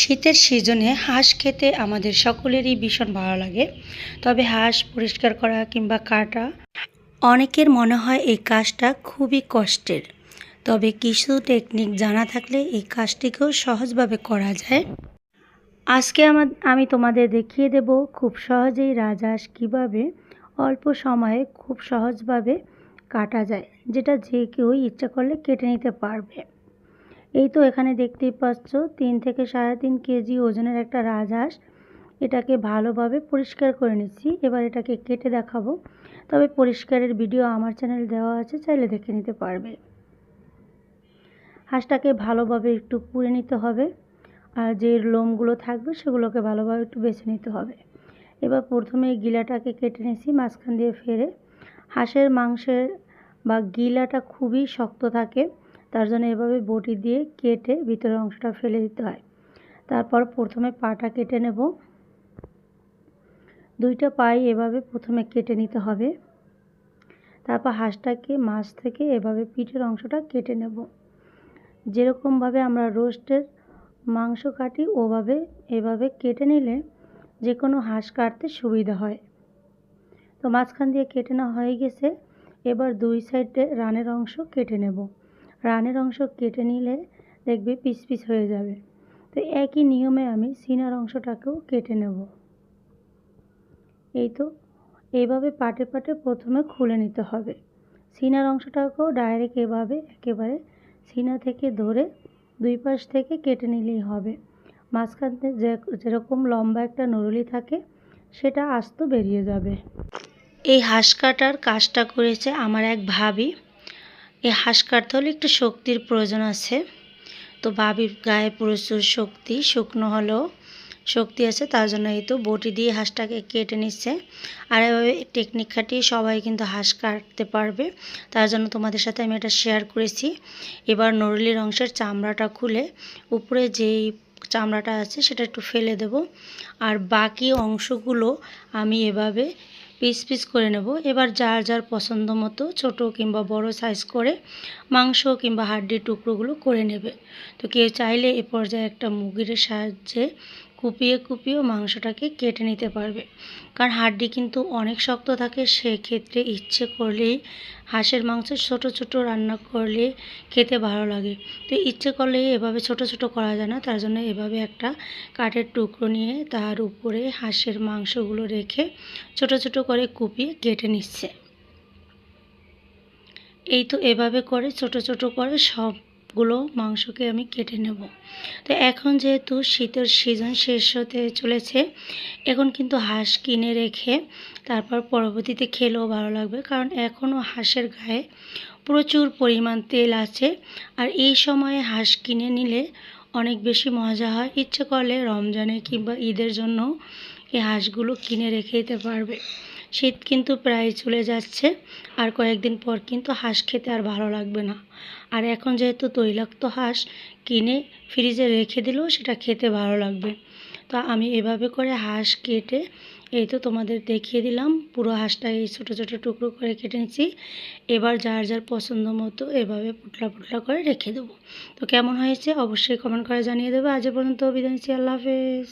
শীতের সিজনে হাঁস খেতে আমাদের সকলেরই ভীষণ ভালো লাগে। তবে হাঁস পরিষ্কার করা কিংবা কাটা, অনেকের মনে হয় এই কাজটা খুবই কষ্টের। তবে কিছু টেকনিক জানা থাকলে এই কাজটিকেও সহজভাবে করা যায়। আজকে আমার আমি তোমাদের দেখিয়ে দেব খুব সহজেই রাজহাঁস কীভাবে অল্প সময়ে খুব সহজভাবে কাটা যায়, যেটা যে কেউ ইচ্ছা করলে কেটে নিতে পারবে। এই তো এখানে দেখতেই পাচ্ছ, তিন থেকে সাড়ে তিন কেজি ওজনের একটা রাজহাঁস। এটাকে ভালোভাবে পরিষ্কার করে নিচ্ছি। এবার এটাকে কেটে দেখাবো। তবে পরিষ্কারের ভিডিও আমার চ্যানেল দেওয়া আছে, চাইলে দেখে নিতে পারবে। হাঁসটাকে ভালোভাবে একটু পুড়ে নিতে হবে। আর যে লোমগুলো থাকবে, সেগুলোকে ভালোভাবে একটু বেছে নিতে হবে। এবার প্রথমে গিলাটাকে কেটে নিয়েছি মাঝখান দিয়ে ফেরে হাঁসের মাংসের বা গিলাটা খুবই শক্ত থাকে। তার জন্য এভাবে বটি দিয়ে কেটে ভিতরের অংশটা ফেলে দিতে হয়। তারপর প্রথমে পাটা কেটে নেব। দুইটা পাই এভাবে প্রথমে কেটে নিতে হবে। তারপর হাঁসটাকে, মাছ থেকে এভাবে পিঠের অংশটা কেটে নেব। যেরকমভাবে আমরা রোস্টের মাংস কাটি, ওভাবে এভাবে কেটে নিলে যে কোনো হাঁস কাটতে সুবিধা হয়। তো মাঝখান দিয়ে কেটে নেওয়া হয়ে গেছে। এবার দুই সাইডে রানের অংশ কেটে নেব। রানের অংশ কেটে নিলে দেখবে পিস পিস হয়ে যাবে। তো একই নিয়মে আমি সিনার অংশটাকেও কেটে নেব। এই তো এইভাবে পাটে পাটে প্রথমে খুলে নিতে হবে। সিনার অংশটাকেও ডাইরেক্ট এভাবে একেবারে সিনা থেকে ধরে দুই পাশ থেকে কেটে নিলেই হবে। মাঝখানে যে, যেরকম লম্বা একটা নরুলি থাকে, সেটা আস্ত বেরিয়ে যাবে। এই হাঁস কাটার কাজটা করেছে আমার এক ভাবি। এই হাঁস কাটতে হলে একটু শক্তির প্রয়োজন আছে। তো ভাবির গায়ে প্রচুর শক্তি, শুকনো হলেও শক্তি আছে, তার জন্য এই তো বটি দিয়ে হাঁসটাকে কেটে নিচ্ছে। আর এভাবে টেকনিক খাটিয়ে সবাই কিন্তু হাঁস কাটতে পারবে। তার জন্য তোমাদের সাথে আমি এটা শেয়ার করেছি। এবার নরলির অংশের চামড়াটা খুলে উপরে যেই চামড়াটা আছে সেটা একটু ফেলে দেব। আর বাকি অংশগুলো আমি এভাবে পিস পিস করে নেব। এবার যার যার পছন্দ মতো ছোটো কিংবা বড় সাইজ করে মাংস কিংবা হাড্ডির টুকরোগুলো করে নেবে। তো কেউ চাইলে এ পর্যায়ে একটা মুগিরের সাহায্যে কুপিয়ে কুপিয়েও মাংসটাকে কেটে নিতে পারবে। কারণ হাড্ডি কিন্তু অনেক শক্ত থাকে, সেক্ষেত্রে ইচ্ছে করলেই হাঁসের মাংস ছোট ছোট রান্না করলে খেতে ভালো লাগে। তো ইচ্ছে করলে এভাবে ছোট ছোট করা যায় না, তার জন্য এভাবে একটা কাঠের টুকরো নিয়ে তার উপরে হাঁসের মাংসগুলো রেখে ছোট ছোট করে কুপিয়ে কেটে নিচ্ছে। এই তো এভাবে করে ছোট ছোট করে সবগুলো মাংসকে আমি কেটে নেব। তো এখন যেহেতু শীতের সিজন শেষ হতে চলেছে, এখন কিন্তু হাঁস কিনে রেখে তারপর পরবর্তীতে খেলেও ভালো লাগবে। কারণ এখনও হাঁসের গায়ে প্রচুর পরিমাণ তেল আছে আর এই সময়ে হাঁস কিনে নিলে অনেক বেশি মজা হয়। ইচ্ছে করলে রমজানে কিংবা ঈদের জন্য এই হাঁসগুলো কিনে রেখে দিতে পারবে। শীত কিন্তু প্রায় চলে যাচ্ছে আর কয়েকদিন পর কিন্তু হাঁস খেতে আর ভালো লাগবে না। আর এখন যেহেতু তৈলাক্ত হাঁস কিনে ফ্রিজে রেখে দিলেও সেটা খেতে ভালো লাগবে। তো আমি এভাবে করে হাঁস কেটে এই তো তোমাদের দেখিয়ে দিলাম, পুরো হাঁসটা এই ছোটো ছোটো টুকরো করে কেটে নিচ্ছি। এবার যার যার পছন্দ মতো এভাবে পুটলা পুটলা করে রেখে দেবো। তো কেমন হয়েছে অবশ্যই কমেন্ট করে জানিয়ে দেবে। আজ পর্যন্ত বিদায় নিচ্ছি, আল্লাহ হাফেজ।